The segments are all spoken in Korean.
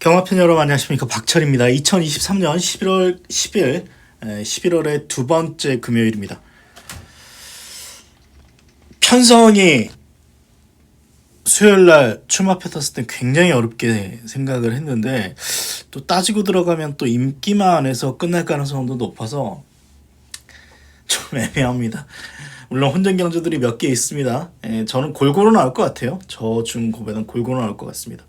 경마편 여러분 안녕하십니까 박철입니다. 2023년 11월 10일 11월의 두 번째 금요일입니다. 편성이 수요일 날 출마표 탔을 때 굉장히 어렵게 생각을 했는데 또 따지고 들어가면 또 인기만 해서 끝날 가능성도 높아서 좀 애매합니다. 물론 혼전 경주들이 몇 개 있습니다. 예, 저는 골고루 나올 것 같아요. 저중 고배는 골고루 나올 것 같습니다.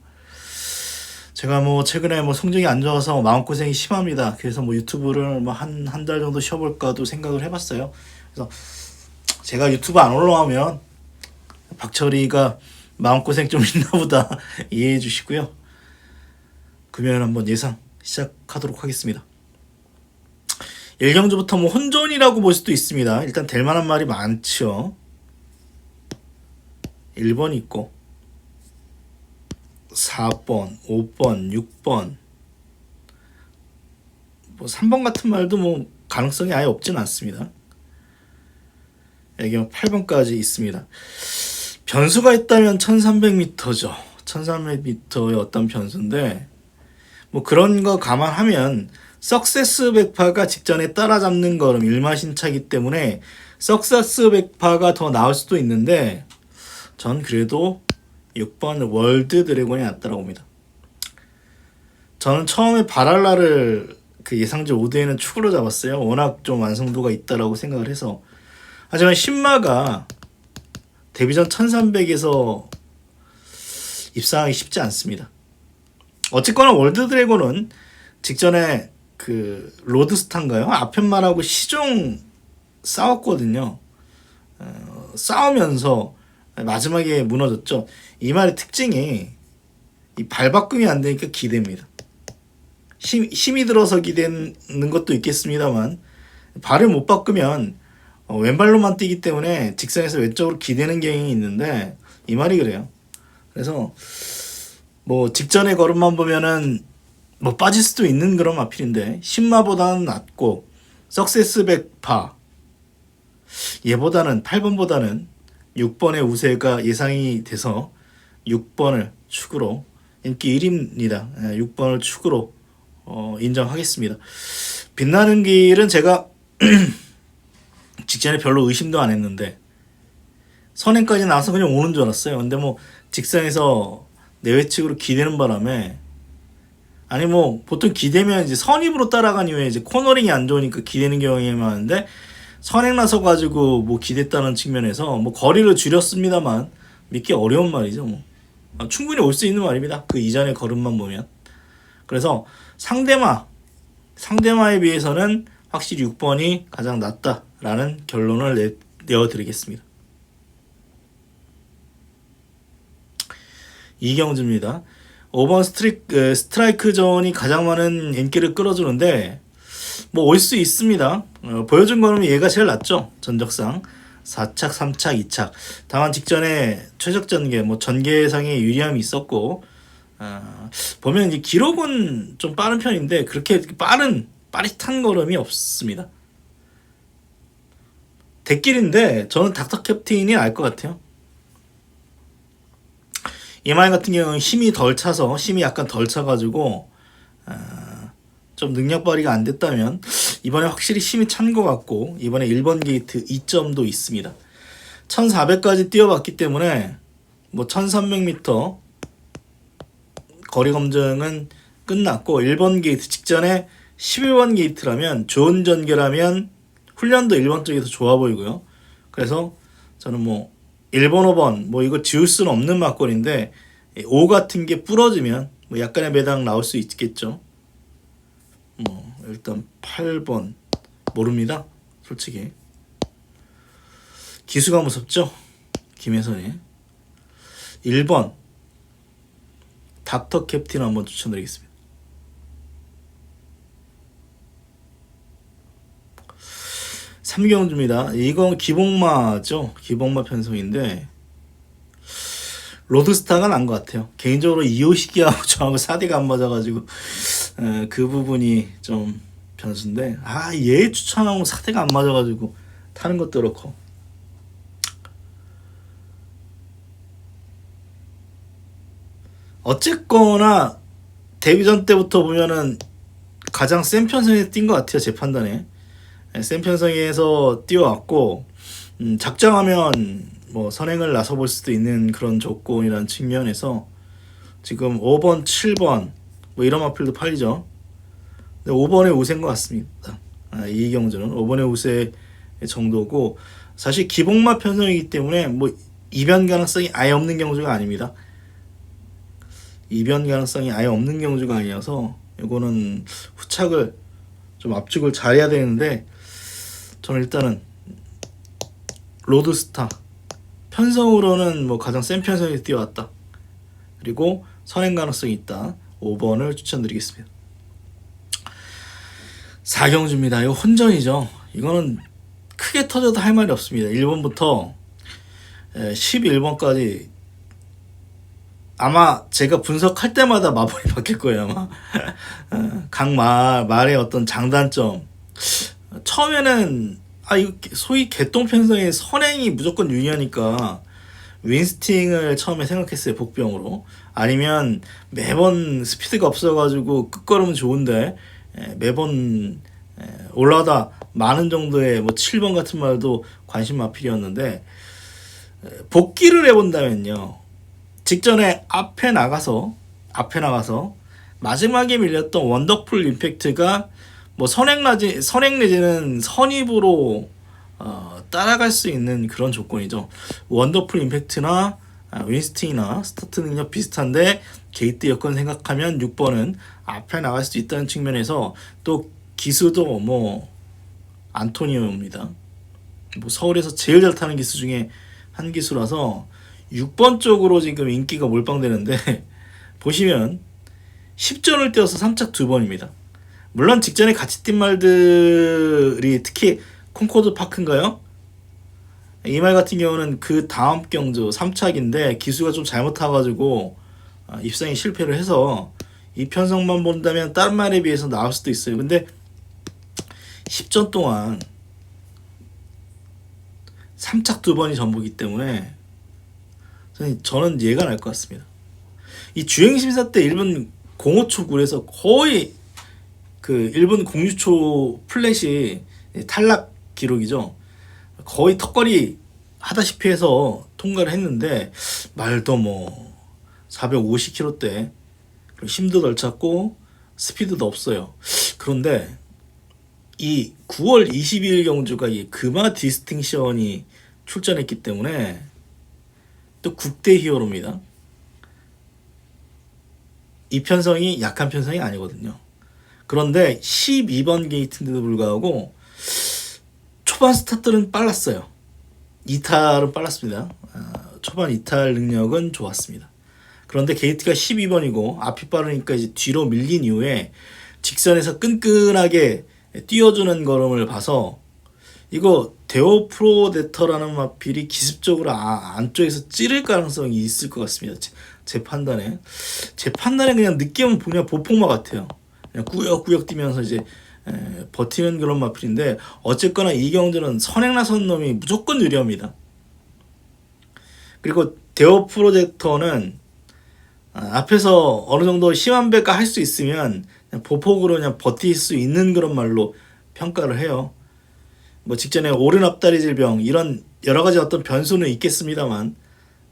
제가 뭐 최근에 뭐 성적이 안 좋아서 마음고생이 심합니다. 그래서 뭐 유튜브를 뭐 한 한 달 정도 쉬어볼까도 생각을 해봤어요. 그래서 제가 유튜브 안 올라오면 박철이가 마음고생 좀 있나 보다 이해해 주시고요. 금요일 한번 예상 시작하도록 하겠습니다. 1경주부터 뭐 혼전이라고 볼 수도 있습니다. 일단 될 만한 말이 많죠. 1번 있고 4번, 5번, 6번 뭐 3번 같은 말도 뭐 가능성이 아예 없진 않습니다. 여기 8번까지 있습니다. 변수가 있다면 1300m죠. 1300m의 어떤 변수인데 뭐 그런 거 감안하면 석세스 백파가 직전에 따라잡는 걸음 일마신차기 때문에 석세스 백파가 더 나을 수도 있는데 전 그래도 6번 월드 드래곤이 낫다라고 봅니다. 저는 처음에 바랄라를 그 예상제 5대에는 축으로 잡았어요. 워낙 좀 완성도가 있다라고 생각을 해서 하지만 신마가 데뷔전 1300에서 입상하기 쉽지 않습니다. 어쨌거나 월드 드래곤은 직전에 그 로드스타인가요? 아펜만하고 시종 싸웠거든요. 어, 싸우면서 마지막에 무너졌죠. 이 말의 특징이 이 발바꿈이 안 되니까 기대입니다. 힘, 힘이 들어서 기대는 것도 있겠습니다만 발을 못 바꾸면 어, 왼발로만 뛰기 때문에 직선에서 왼쪽으로 기대는 경향이 있는데 이 말이 그래요. 그래서 뭐 직전의 걸음만 보면은 뭐 빠질 수도 있는 그런 마필인데 신마보다는 낫고 석세스 백 파 얘보다는 8번보다는 6번의 우세가 예상이 돼서 6번을 축으로 인기 1위입니다. 6번을 축으로 어, 인정하겠습니다. 빛나는 길은 제가 직전에 별로 의심도 안 했는데 선행까지 나와서 그냥 오는 줄 알았어요. 근데 뭐 직선에서 내외측으로 기대는 바람에 아니 뭐 보통 기대면 이제 선입으로 따라간 이후에 이제 코너링이 안 좋으니까 기대는 경향이 많은데 선행 나서 가지고 뭐 기댔다는 측면에서 뭐 거리를 줄였습니다만 믿기 어려운 말이죠. 뭐 아, 충분히 올 수 있는 말입니다. 그 이전의 걸음만 보면 그래서 상대마 상대마에 비해서는 확실히 6번이 가장 낫다라는 결론을 내, 내어드리겠습니다. 이경주입니다. 5번 스트리, 스트라이크 존이 가장 많은 인기를 끌어주는데 뭐 올 수 있습니다. 어, 보여준 거는 얘가 제일 낫죠. 전적상 4착, 3착, 2착. 다만 직전에 최적 전개, 뭐 전개상의 유리함이 있었고 어, 보면 이제 기록은 좀 빠른 편인데 그렇게 빠른 빠릿한 걸음이 없습니다. 대길인데 저는 닥터 캡틴이 알 것 같아요. 이마이 같은 경우는 힘이 덜 차서 힘이 약간 덜 차가지고 어, 좀 능력 발휘가 안 됐다면 이번에 확실히 힘이 찬 것 같고 이번에 1번 게이트 2점도 있습니다. 1400까지 뛰어봤기 때문에 뭐 1300m 거리 검증은 끝났고 1번 게이트 직전에 11번 게이트라면 좋은 전개라면 훈련도 1번 쪽이 더 좋아 보이고요. 그래서 저는 뭐 1번, 5번 뭐 이거 지울 수는 없는 막걸리인데 5 같은 게 부러지면 뭐 약간의 매당 나올 수 있겠죠. 뭐 일단 8번 모릅니다. 솔직히 기수가 무섭죠. 김혜선이 1번 닥터 캡틴 한번 추천드리겠습니다. 삼경주입니다. 이건 기봉마죠. 기봉마 편성인데 로드스타가 난 것 같아요. 개인적으로 이호식이하고 저하고 사대가 안 맞아가지고 에, 그 부분이 좀 변수인데 아얘 추천하고 사대가 안 맞아가지고 타는 것도 그렇고. 어쨌거나 데뷔전 때부터 보면은 가장 센 편성에 뛴 것 같아요 제 판단에. 예, 센 편성에서 뛰어왔고 음, 작정하면 뭐 선행을 나서볼 수도 있는 그런 조건이라는 측면에서 지금 5번, 7번 뭐 이런 마필도 팔리죠. 근데 5번의 우세인 것 같습니다. 아, 이 경주는 5번의 우세 정도고 사실 기복마 편성이기 때문에 뭐 이변 가능성이 아예 없는 경주가 아닙니다. 이변 가능성이 아예 없는 경주가 아니어서 이거는 후착을 좀 압축을 잘해야 되는데 저는 일단은 로드스타 편성으로는 뭐 가장 센 편성에 뛰어왔다. 그리고 선행 가능성이 있다. 5번을 추천드리겠습니다. 4경주입니다. 이거 혼전이죠. 이거는 크게 터져도 할 말이 없습니다. 1번부터 11번까지 아마 제가 분석할 때마다 마블이 바뀔 거예요 아마 어, 각 말, 말의 어떤 장단점 처음에는 아 이거 소위 개똥 편성의 선행이 무조건 유리하니까 윈스팅을 처음에 생각했어요 복병으로. 아니면 매번 스피드가 없어가지고 끝걸음은 좋은데 에, 매번 에, 올라다 많은 정도의 뭐 7번 같은 말도 관심 마필이었는데 에, 복귀를 해본다면요. 직전에 앞에 나가서 앞에 나가서 마지막에 밀렸던 원더풀 임팩트가 뭐 선행 라지 선행 내지는 선입으로 어, 따라갈 수 있는 그런 조건이죠. 원더풀 임팩트나 아, 윈스팅이나 스타트 능력 비슷한데 게이트 여건 생각하면 6번은 앞에 나갈 수 있다는 측면에서 또 기수도 뭐 안토니오입니다. 뭐 서울에서 제일 잘 타는 기수 중에 한 기수라서 6번 쪽으로 지금 인기가 몰빵되는데 보시면 10전을 뛰어서 3착 2번입니다. 물론 직전에 같이 뛴 말들이 특히 콩코드 파크인가요? 이 말 같은 경우는 그 다음 경주 3착인데 기수가 좀 잘못 타가지고 아, 입상에 실패를 해서 이 편성만 본다면 다른 말에 비해서 나올 수도 있어요. 근데 10전 동안 3착 2번이 전부기 때문에 저는 얘가 날 것 같습니다. 이 주행 심사 때 일본 05초 굴에서 거의 그 일본 공유초 플랫이 탈락 기록이죠. 거의 턱걸이 하다시피 해서 통과를 했는데 말도 뭐 450km대 힘도 덜 찼고 스피드도 없어요. 그런데 이 9월 22일 경주가 이 금화 디스팅션이 출전했기 때문에 또 국대 히어로입니다. 이 편성이 약한 편성이 아니거든요. 그런데 12번 게이트인데도 불구하고 초반 스타트는 빨랐어요. 이탈은 빨랐습니다. 아, 초반 이탈 능력은 좋았습니다. 그런데 게이트가 12번이고 앞이 빠르니까 이제 뒤로 밀린 이후에 직선에서 끈끈하게 뛰어주는 걸음을 봐서 이거 데오 프로데터라는 마필이 기습적으로 아, 안쪽에서 찌를 가능성이 있을 것 같습니다. 제, 제 판단에 제 판단에 그냥 느낌은 그냥 보폭마 같아요. 그냥 꾸역꾸역 뛰면서 이제 에, 버티는 그런 마필인데 어쨌거나 이 경주는 선행 나선 놈이 무조건 유리합니다. 그리고 데오 프로젝터는 아, 앞에서 어느 정도 심한 배가 할 수 있으면 그냥 보폭으로 그냥 버틸 수 있는 그런 말로 평가를 해요. 뭐 직전에 오른 앞다리 질병 이런 여러 가지 어떤 변수는 있겠습니다만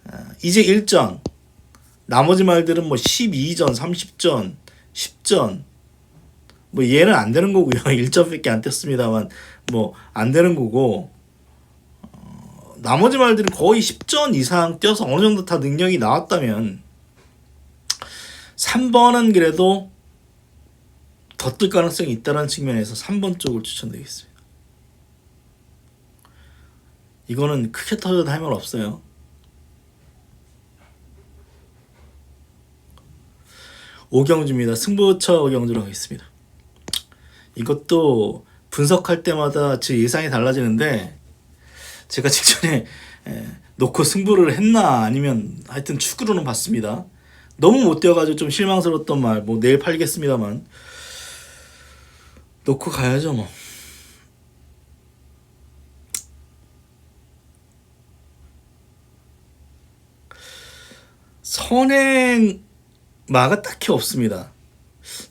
아, 이제 1전 나머지 말들은 뭐 12전, 30전, 10전 뭐 얘는 안 되는 거고요. 1점밖에 안 떴습니다만 뭐 안 되는 거고 어, 나머지 말들은 거의 10전 이상 뛰어서 어느 정도 다 능력이 나왔다면 3번은 그래도 더 뜰 가능성이 있다는 측면에서 3번 쪽을 추천드리겠습니다. 이거는 크게 터져도 할 말 없어요. 오경주입니다. 승부처 오경주로 하겠습니다. 이것도 분석할 때마다 제 예상이 달라지는데 제가 직전에 놓고 승부를 했나 아니면 하여튼 축구로는 봤습니다. 너무 못 뛰어가지고 좀 실망스러웠던 말, 뭐 내일 팔겠습니다만 놓고 가야죠 뭐. 선행 마가 딱히 없습니다.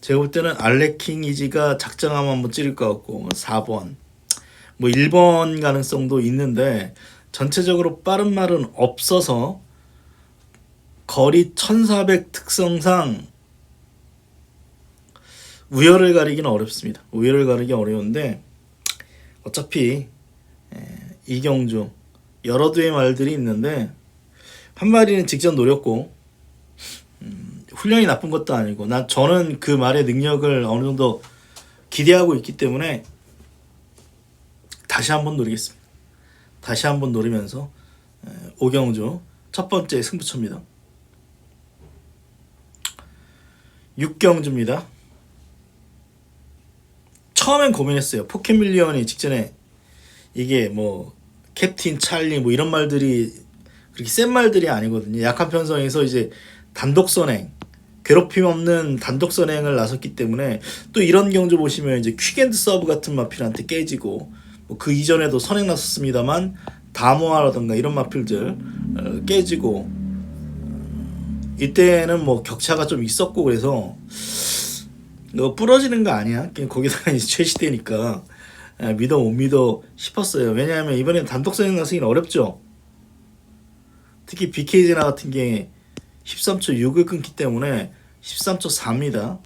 제가 볼 때는 알레킹 이지가 작정하면 한번 찌를 것 같고 4번 뭐 1번 가능성도 있는데 전체적으로 빠른 말은 없어서 거리 1400 특성상 우열을 가리기는 어렵습니다. 우열을 가리기 어려운데 어차피 에, 이경주 여러 두의 말들이 있는데 한 마리는 직전 노렸고 음, 훈련이 나쁜 것도 아니고 난 저는 그 말의 능력을 어느 정도 기대하고 있기 때문에 다시 한번 노리겠습니다. 다시 한번 노리면서 에, 오경주 첫 번째 승부처입니다. 육경주입니다. 처음엔 고민했어요. 포켓밀리언이 직전에 이게 뭐 캡틴 찰리 뭐 이런 말들이 그렇게 센 말들이 아니거든요. 약한 편성에서 이제 단독 선행 괴롭힘 없는 단독 선행을 나섰기 때문에 또 이런 경주 보시면 이제 퀵앤드 서브 같은 마필한테 깨지고 뭐 그 이전에도 선행 났었습니다만 다모아라던가 이런 마필들 어, 깨지고 어, 이때는 뭐 격차가 좀 있었고 그래서 너 부러지는 거 아니야? 거기다가 이제 최시대니까 에, 믿어 못 믿어 싶었어요. 왜냐하면 이번엔 단독 선행 나서기는 어렵죠. 특히 BK제나 같은 게 13초 6을 끊기 때문에 13초 4입니다.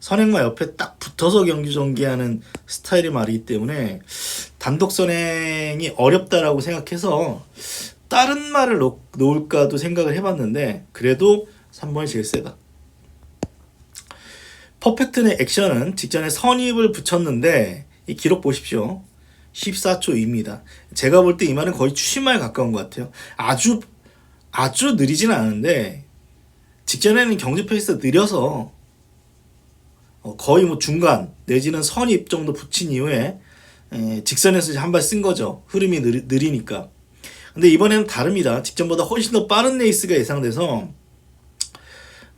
선행과 옆에 딱 붙어서 경기 전개하는 스타일이 말이기 때문에 단독 선행이 어렵다라고 생각해서 다른 말을 놓, 놓을까도 생각을 해봤는데 그래도 3번이 제일 세다. 퍼펙트의 액션은 직전에 선입을 붙였는데 이 기록 보십시오. 14초 2입니다. 제가 볼 때 이 말은 거의 추심말에 가까운 것 같아요. 아주 아주 느리진 않은데 직전에는 경제 페이스가 느려서 어, 거의 뭐 중간 내지는 선입 정도 붙인 이후에 에, 직선에서 한 발 쓴 거죠. 흐름이 느리, 느리니까. 근데 이번에는 다릅니다. 직전보다 훨씬 더 빠른 레이스가 예상돼서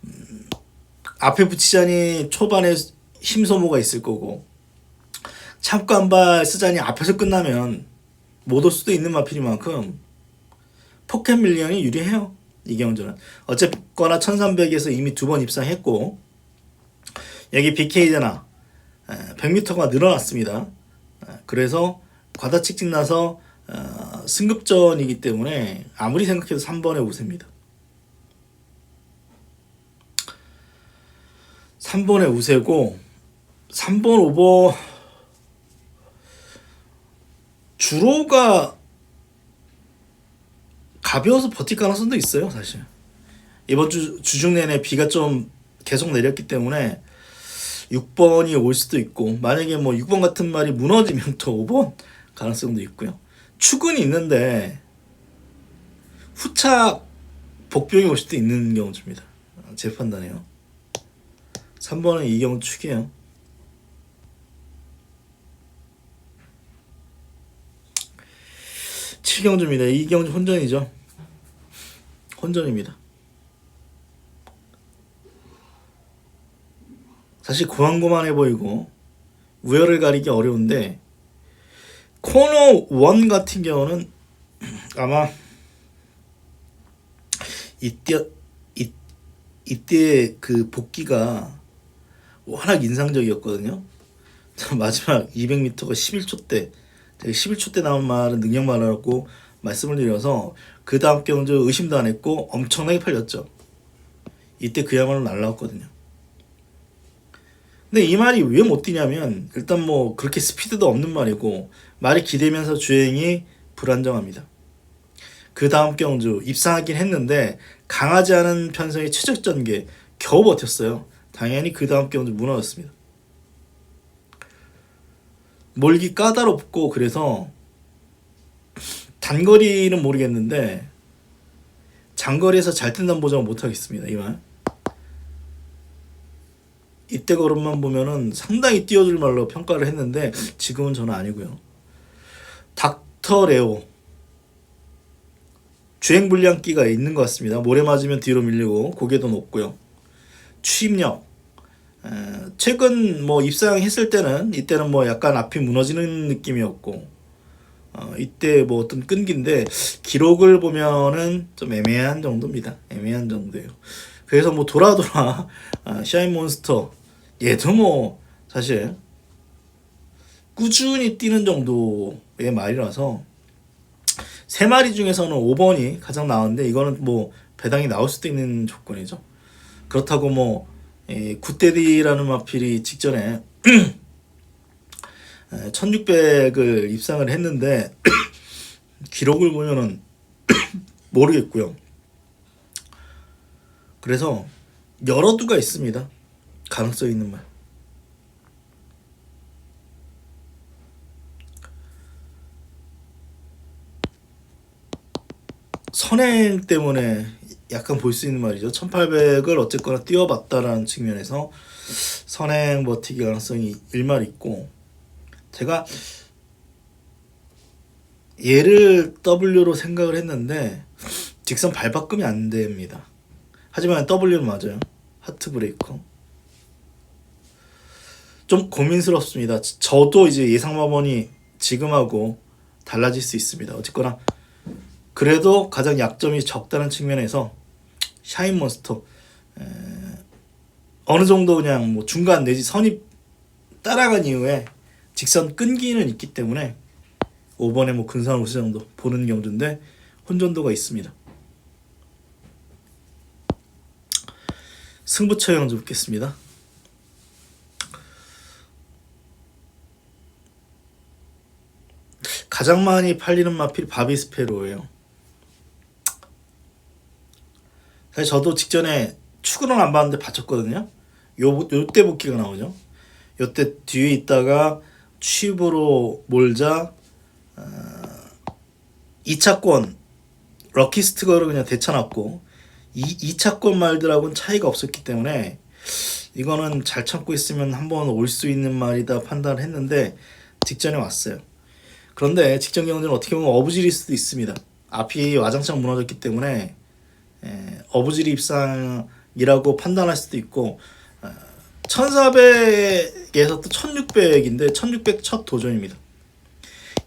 음, 앞에 붙이자니 초반에 힘 소모가 있을 거고 참고 한 발 쓰자니 앞에서 끝나면 못 올 수도 있는 마필이만큼 포켓 밀리언이 유리해요. 이경주는 어쨌거나 1300에서 이미 두 번 입상했고 여기 BK잖아 100m가 늘어났습니다. 에, 그래서 과다칙진 나서 어, 승급전이기 때문에 아무리 생각해도 3번의 우세입니다. 3번의 우세고 3번 5번 주로가 가벼워서 버틸 가능성도 있어요, 사실. 이번 주 주중 내내 비가 좀 계속 내렸기 때문에 6번이 올 수도 있고 만약에 뭐 6번 같은 말이 무너지면 또 5번 가능성도 있고요. 축은 있는데 후차 복병이 올 수도 있는 경우입니다. 제 판단이에요. 3번은 이 경우 축이에요. 칠경주입니다 이경주 혼전이죠. 혼전입니다. 사실 고만고만해 보이고 우열을 가리기 어려운데 코너 1 같은 경우는 아마 이때 이, 이때 그 복귀가 워낙 인상적이었거든요. 마지막 200m가 11초 때 제가 11초 때 나온 말은 능력 말하라고 말씀을 드려서 그 다음 경주 의심도 안 했고 엄청나게 팔렸죠. 이때 그야말로 날라왔거든요. 근데 이 말이 왜 못 뛰냐면 일단 뭐 그렇게 스피드도 없는 말이고 말이 기대면서 주행이 불안정합니다. 그 다음 경주 입상하긴 했는데 강하지 않은 편성의 최적 전개 겨우 버텼어요. 당연히 그 다음 경주 무너졌습니다. 몰기 까다롭고 그래서 단거리는 모르겠는데 장거리에서 잘 뜬다는 보장은 못하겠습니다. 이 말. 이때 걸음만 보면은 상당히 뛰어줄 말로 평가를 했는데 지금은 저는 아니고요. 닥터 레오 주행 불량기가 있는 것 같습니다. 모래 맞으면 뒤로 밀리고 고개도 높고요. 에, 최근 뭐 입상했을 때는 이때는 뭐 약간 앞이 무너지는 느낌이었고 어, 이때 뭐 어떤 끈기인데 기록을 보면은 좀 애매한 정도입니다. 애매한 정도예요. 그래서 뭐 돌아 돌아 아, 샤인 몬스터 얘도 뭐 사실 꾸준히 뛰는 정도의 말이라서 세 마리 중에서는 5번이 가장 나은데 이거는 뭐 배당이 나올 수도 있는 조건이죠. 그렇다고 뭐이 굿데디라는 마필이 직전에 1600을 입상을 했는데 기록을 보면은 모르겠고요. 그래서 여러 두가 있습니다. 가능성 있는 말. 선행 때문에 약간 볼 수 있는 말이죠. 1800을 어쨌거나 뛰어봤다라는 측면에서 선행 버티기 가능성이 일말 있고 제가 얘를 W로 생각을 했는데 직선 발바꿈이 안 됩니다. 하지만 W는 맞아요. 하트 브레이커. 좀 고민스럽습니다. 저도 이제 예상 마번이 지금하고 달라질 수 있습니다. 어쨌거나 그래도 가장 약점이 적다는 측면에서 샤인몬스터 에, 어느 정도 그냥 뭐 중간 내지 선이 따라간 이후에 직선 끈기는 있기 때문에 5번에 뭐 근산 우수 정도 보는 경주인데 혼전도가 있습니다. 승부처 경주 붙겠습니다. 가장 많이 팔리는 마필 바비스페로예요. 사실 저도 직전에 축구는 안 봤는데 봤었거든요. 요 요때 복귀가 나오죠. 요때 뒤에 있다가 취입으로 몰자 어, 2차권 럭키스트거를 그냥 대쳐놨고 이 2차권 말들하고는 차이가 없었기 때문에 이거는 잘 참고 있으면 한번 올 수 있는 말이다 판단을 했는데 직전에 왔어요. 그런데 직전 경주는 어떻게 보면 어부질일 수도 있습니다. 앞이 와장창 무너졌기 때문에 에, 어부질 입상이라고 판단할 수도 있고 어, 1400에서 또 1600인데 1600 첫 도전입니다.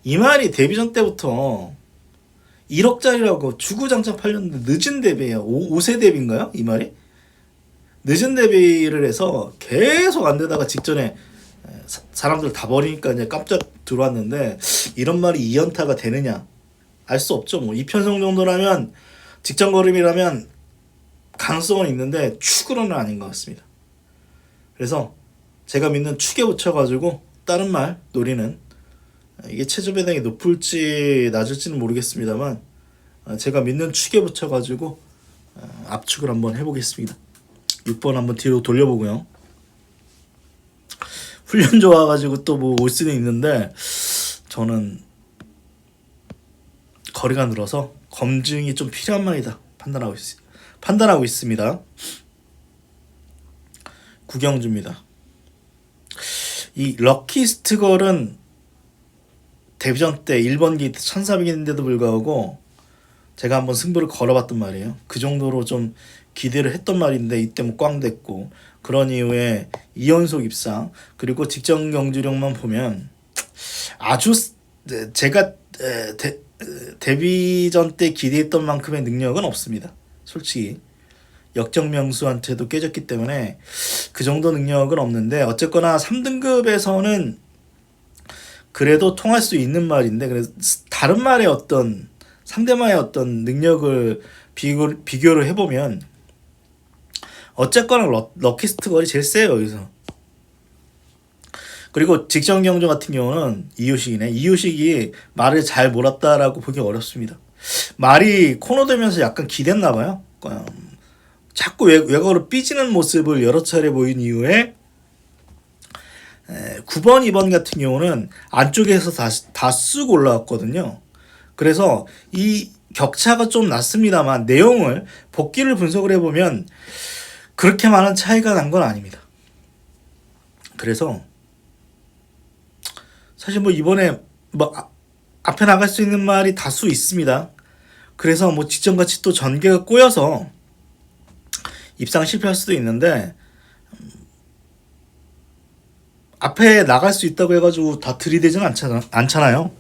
이 말이 데뷔전 때부터 1억짜리라고 주구장창 팔렸는데 늦은 데뷔예요. 5, 세 데뷔인가요? 이 말이? 늦은 데뷔를 해서 계속 안 되다가 직전에 사- 사람들 다 버리니까 이제 깜짝 들어왔는데 이런 말이 2연타가 되느냐 알 수 없죠. 뭐 2편성 정도라면 직전 걸음이라면 가능성은 있는데 축으로는 아닌 것 같습니다. 그래서 제가 믿는 축에 붙여가지고 다른 말 노리는 이게 체조 배당이 높을지 낮을지는 모르겠습니다만 어, 제가 믿는 축에 붙여가지고 어, 압축을 한번 해보겠습니다. 6번 한번 뒤로 돌려보고요. 훈련 좋아가지고 또 뭐 올 수는 있는데 저는 거리가 늘어서 검증이 좀 필요한 말이다 판단하고 있, 판단하고 있습니다. 구경주입니다. 이 럭키 스트걸은 데뷔전 때 1번 게이트 1400인데도 불구하고 제가 한번 승부를 걸어봤단 말이에요. 그 정도로 좀 기대를 했던 말인데 이때 뭐 꽝 됐고 그런 이후에 2연속 입상 그리고 직전 경주력만 보면 아주 스- 네, 제가 에, 데, 에, 데뷔전 때 기대했던 만큼의 능력은 없습니다. 솔직히 역적 명수한테도 깨졌기 때문에 그 정도 능력은 없는데 어쨌거나 3등급에서는 그래도 통할 수 있는 말인데 그래서 다른 말의 어떤 상대방의 어떤 능력을 비교, 비교를 해보면 어쨌거나 럭, 럭키스트 거리 제일 세요 여기서. 그리고 직전 경주 같은 경우는 이유식이네. 이유식이 말을 잘 몰았다라고 보기 어렵습니다. 말이 코너 되면서 약간 기댔나 봐요. 음, 자꾸 외, 외곽으로 삐지는 모습을 여러 차례 보인 이후에 에, 9번, 2번 같은 경우는 안쪽에서 다, 다쑥 올라왔거든요. 그래서 이 격차가 좀 났습니다만 내용을 복귀를 분석을 해보면 그렇게 많은 차이가 난 건 아닙니다. 그래서 사실 뭐 이번에 뭐 아- 앞에 나갈 수 있는 말이 다수 있습니다. 그래서 뭐 직전같이 또 전개가 꼬여서 입상 실패할 수도 있는데 음, 앞에 나갈 수 있다고 해가지고 다 들이대지는 않잖아, 않잖아요.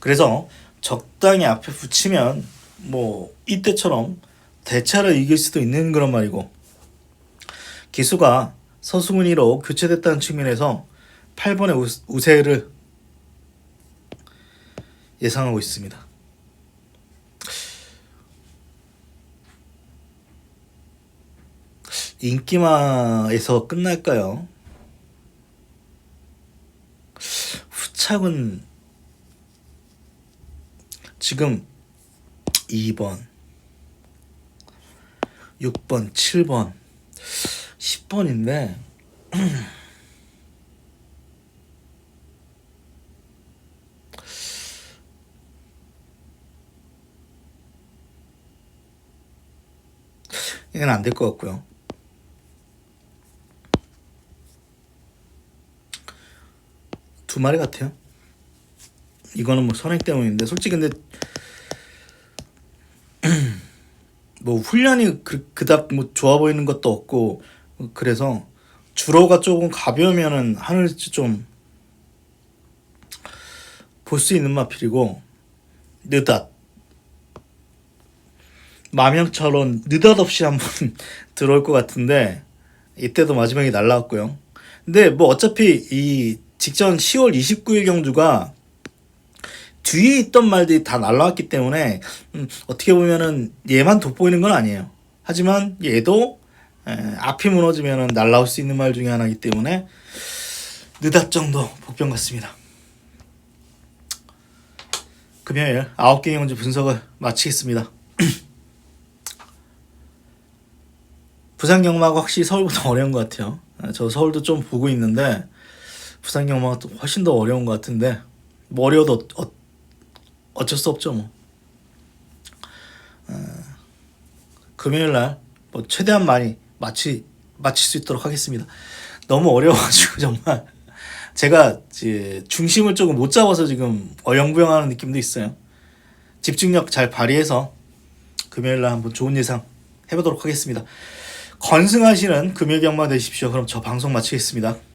그래서 적당히 앞에 붙이면 뭐 이때처럼 대차를 이길 수도 있는 그런 말이고 기수가 서승훈이로 교체됐다는 측면에서 8번의 우, 우세를 예상하고 있습니다. 인기마에서 끝날까요? 후착은 지금 2번, 6번, 7번, 10번인데 이건 안 될 것 같고요. 두 마리 같아요. 이거는 뭐 선행 때문인데 솔직히 근데 뭐 훈련이 그, 그닥 뭐 좋아 보이는 것도 없고 그래서 주로가 조금 가벼우면은 하늘지 좀 볼 수 있는 마필이고 느닷 마명처럼 느닷없이 한번 들어올 것 같은데 이때도 마지막에 날라왔고요. 근데 뭐 어차피 이 직전 10월 29일 경주가 뒤에 있던 말들이 다 날라왔기 때문에 음, 어떻게 보면은 얘만 돋보이는 건 아니에요. 하지만 얘도 에, 앞이 무너지면은 날라올 수 있는 말 중에 하나이기 때문에 느닷 정도 복병 같습니다. 금요일 9개 경주 분석을 마치겠습니다. 부산 경마가 확실히 서울보다 어려운 것 같아요. 아, 저 서울도 좀 보고 있는데 부산 경마가 또 훨씬 더 어려운 것 같은데 뭐 어려워도 어, 어쩔 수 없죠 뭐. 어, 금요일 날뭐 최대한 많이 마치 마칠 수 있도록 하겠습니다. 너무 어려워가지고 정말 제가 이제 중심을 조금 못 잡아서 지금 어영부영하는 느낌도 있어요. 집중력 잘 발휘해서 금요일 날 한번 좋은 예상 해보도록 하겠습니다. 건승하시는 금요 경마 되십시오. 그럼 저 방송 마치겠습니다.